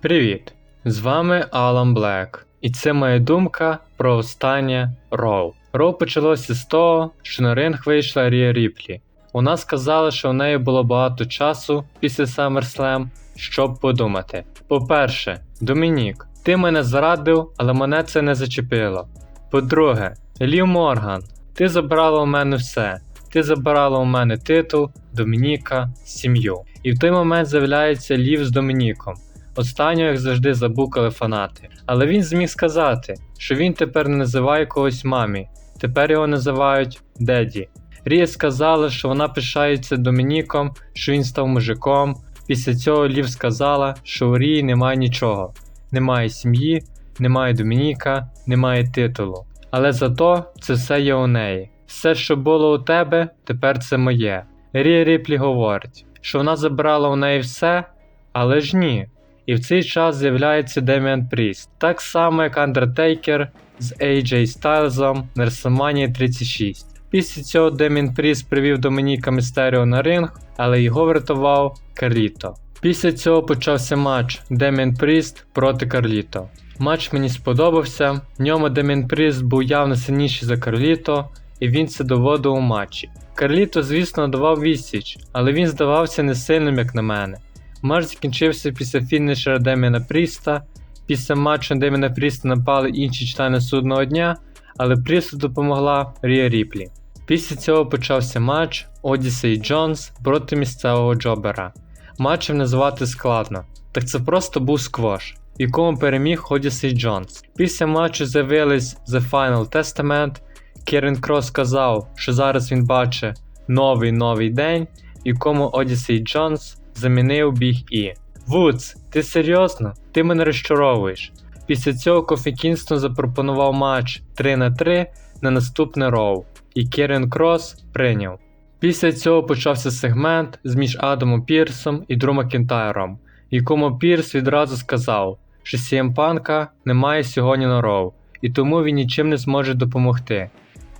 Привіт! З вами Алан Блек, і це моя думка про останнє Роу. Роу почалося з того, що на ринг вийшла Рія Ріплі. Вона сказала, що в неї було багато часу після SummerSlam, щоб подумати. По-перше, Домінік, ти мене зрадив, але мене це не зачепило. По-друге, Лів Морган, ти забрала у мене все. Ти забрала у мене титул, Домініка, сім'ю. І в той момент з'являється Лів з Домініком. Останнього, як завжди, забукали фанати. Але він зміг сказати, що він тепер не називає когось мамі, тепер його називають Деді. Рія сказала, що вона пишається Домініком, що він став мужиком. Після цього Лів сказала, що у Рії немає нічого, немає сім'ї, немає Домініка, немає титулу. Але зато це все є у неї. Все, що було у тебе, тепер це моє. Рія Ріплі говорить, що вона забрала у неї все, але ж ні. І в цей час з'являється Деміан Пріст, так само як Undertaker з AJ Styles WrestleMania 36. Після цього Демін Пріст привів Домініка Містеріо на ринг, але його врятував Карліто. Після цього почався матч Демін Пріст проти Карліто. Матч мені сподобався, в ньому Демін Пріст був явно сильніший за Карліто, і він це доводив у матчі. Карліто, звісно, давав відсіч, але він здавався не сильним, як на мене. Матч закінчився після фінішера Деміна Пріста. Після матчу Деміна Пріста напали інші члени судного дня, але Прісту допомогла Рія Ріплі. Після цього почався матч Одіссей Джонс проти місцевого Джобера. Матчем назвати складно, так це просто був сквош, в якому переміг Одіссей Джонс. Після матчу з'явились The Final Testament. Керен Крос сказав, що зараз він бачить новий новий день, в якому Одіссей Джонс замінив біг І. Вудс, ти серйозно? Ти мене розчаровуєш. Після цього Кофі Кінстон запропонував матч 3 на 3 на наступне роу, і Керен Крос прийняв. Після цього почався сегмент між Адамом Пірсом і Дру Макінтайром, якому Пірс відразу сказав, що CM Панка немає сьогодні на роу, і тому він нічим не зможе допомогти.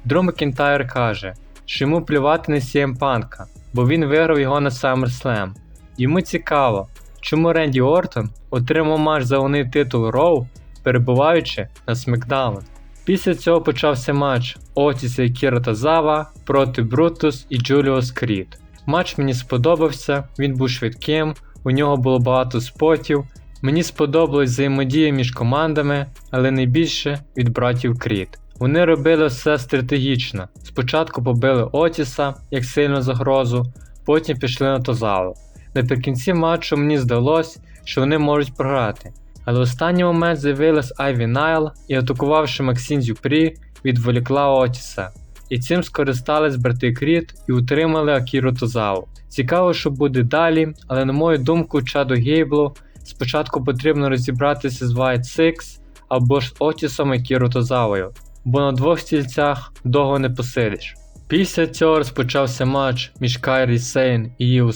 Дру Макінтайр каже, що йому плювати на CM Панка, бо він виграв його на SummerSlam. Йому цікаво, чому Ренді Ортон отримав матч за вони титул Роу, перебуваючи на Смакдаун. Після цього почався матч Отіса і Кіра Тазава проти Брутус і Джуліус Крід. Матч мені сподобався, він був швидким, у нього було багато спотів. Мені сподобалась взаємодія між командами, але найбільше від братів Крід. Вони робили все стратегічно. Спочатку побили Отіса як сильну загрозу, потім пішли на Тозаву. Наприкінці матчу мені здалось, що вони можуть програти. Але в останній момент з'явилась Айві Найл і, атакувавши Максін Зюпрі, відволікла Отіса. І цим скористались брати Кріт і утримали Акіру Тозаву. Цікаво, що буде далі, але на мою думку, Чаду Гейблу спочатку потрібно розібратися з White Six або ж Отісом і Кіру Тозавою, бо на двох стільцях довго не посидиш. Після цього розпочався матч між Кайрі Сейн і Іу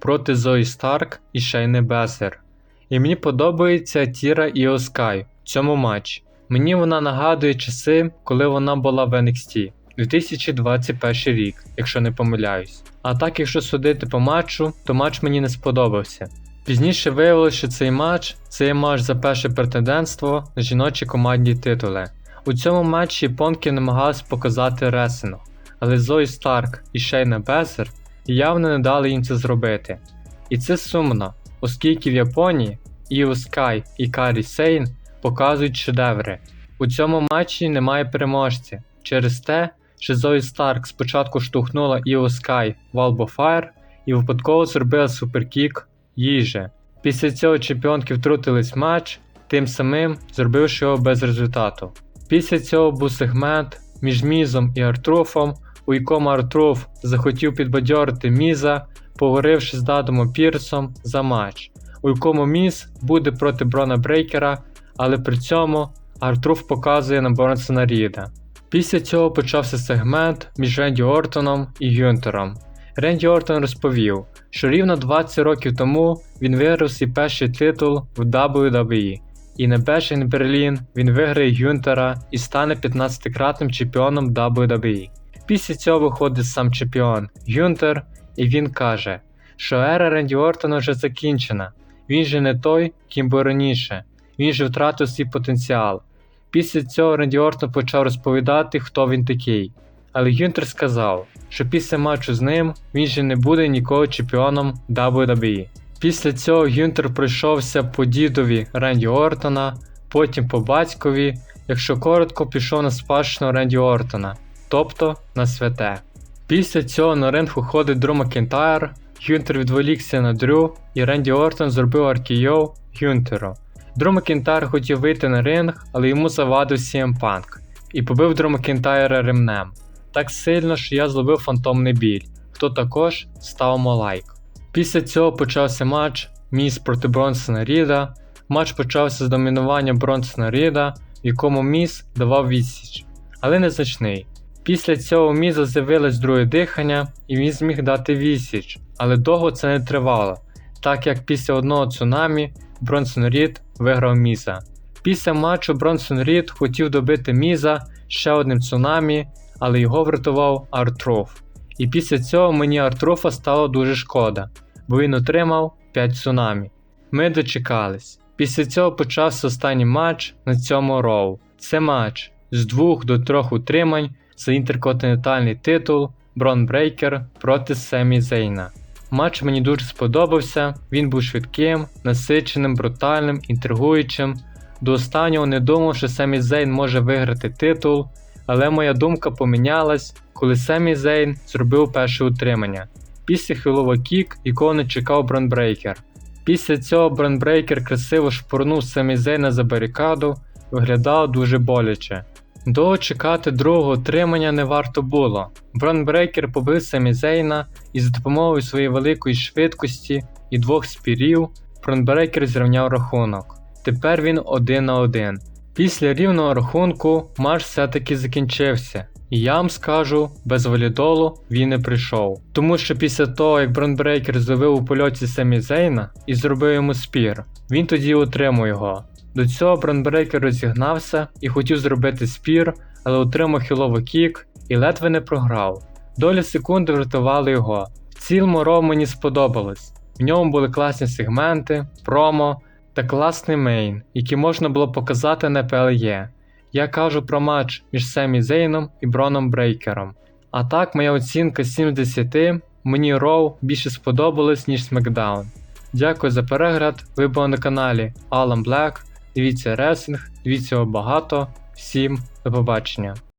проти Зої Старк і Шейни Бесер. І мені подобається Тіра і Оскай в цьому матчі. Мені вона нагадує часи, коли вона була в NXT 2021 рік, якщо не помиляюсь. А так, якщо судити по матчу, то матч мені не сподобався. Пізніше виявилося, що цей матч це є матч за перше претендентство на жіночі командні титули. У цьому матчі японки намагались показати ресено, але Зої Старк і Шейна Явно не дали їм це зробити. І це сумно, оскільки в Японії Іо Скай і Карі Сейн показують шедеври. У цьому матчі немає переможця через те, що Зої Старк спочатку штовхнула Іо Скай в Albo і випадково зробила суперкік їй же. Після цього чемпіонки втрутились в матч, тим самим зробивши його без результату. Після цього був сегмент між Мізом і Артруфом, у якому Артруф захотів підбадьорити Міза, поговоривши з Дадомом Пірсом за матч, у якому Міз буде проти Брона Брейкера, але при цьому Артруф показує на Бронсона Ріда. Після цього почався сегмент між Ренді Ортоном і Гюнтером. Ренді Ортон розповів, що рівно 20 років тому він виграв свій перший титул в WWE, і на Бешен Берлін він виграє Гюнтера і стане 15-кратним чемпіоном WWE. Після цього виходить сам чемпіон Гюнтер, і він каже, що ера Ренді Ортона вже закінчена. Він же не той, ким був раніше. Він же втратив свій потенціал. Після цього Ренді Ортон почав розповідати, хто він такий. Але Гюнтер сказав, що після матчу з ним він же не буде ніколи чемпіоном WWE. Після цього Гюнтер пройшовся по дідові Ренді Ортона, потім по батькові, якщо коротко, пішов на спадщину Ренді Ортона, тобто на святе. Після цього на ринг уходить Дрю Макентайр, Гюнтер відволікся на Дрю, і Ренді Ортон зробив RKO Гюнтеру. Дрю Макентайр хотів вийти на ринг, але йому завадив CM Punk і побив Дрю Макентайра ремнем. Так сильно, що я зловив фантомний біль, хто також ставимо лайк. Після цього почався матч Міс проти Бронсона Ріда. Матч почався з домінування Бронсона Ріда, в якому Міс давав відсіч, але незначний. Після цього у Міза з'явилось друге дихання, і він зміг дати відсіч, але довго це не тривало, так як після одного цунамі Бронсон Рід виграв Міза. Після матчу Бронсон Рід хотів добити Міза ще одним цунамі, але його врятував Артроф. І після цього мені Артрофа стало дуже шкода, бо він отримав 5 цунамі. Ми дочекались. Після цього почався останній матч на цьому роу. Це матч з 2 до 3 утримань за інтерконтинентальний титул Брон Брейкер проти Семі Зейна. Матч мені дуже сподобався, він був швидким, насиченим, брутальним, інтригуючим. До останнього не думав, що Семі Зейн може виграти титул, але моя думка помінялась, коли Семі Зейн зробив перше утримання. Після хилова кік, якого не чекав Бронбрейкер. Після цього Бронбрейкер красиво шпурнув Семі Зейна за барикаду, виглядало дуже боляче. Довго другого отримання не варто було. Бронбрейкер побив Семі Зейна і за допомогою своєї великої швидкості і двох спірів Бронбрейкер зрівняв рахунок. Тепер він один на один. Після рівного рахунку матч все-таки закінчився. І я вам скажу, без валідолу він не прийшов. Тому що після того, як Бронбрейкер зловив у польоті Семі Зейна і зробив йому спір, він тоді отримав його. До цього Бронбрейкер розігнався і хотів зробити спір, але отримав хіловий кік і ледве не програв. Долі секунди врятували його. В цілому Ро мені сподобалось. В ньому були класні сегменти, промо та класний мейн, який можна було показати на PLE. Я кажу про матч між Семі Зейном і Броном Брейкером. А так, моя оцінка 7 з 10, мені Роу більше сподобалось, ніж SmackDown. Дякую за перегляд, ви на каналі Alan Black. Дивіться ресинг, дивіться багато. Всім до побачення.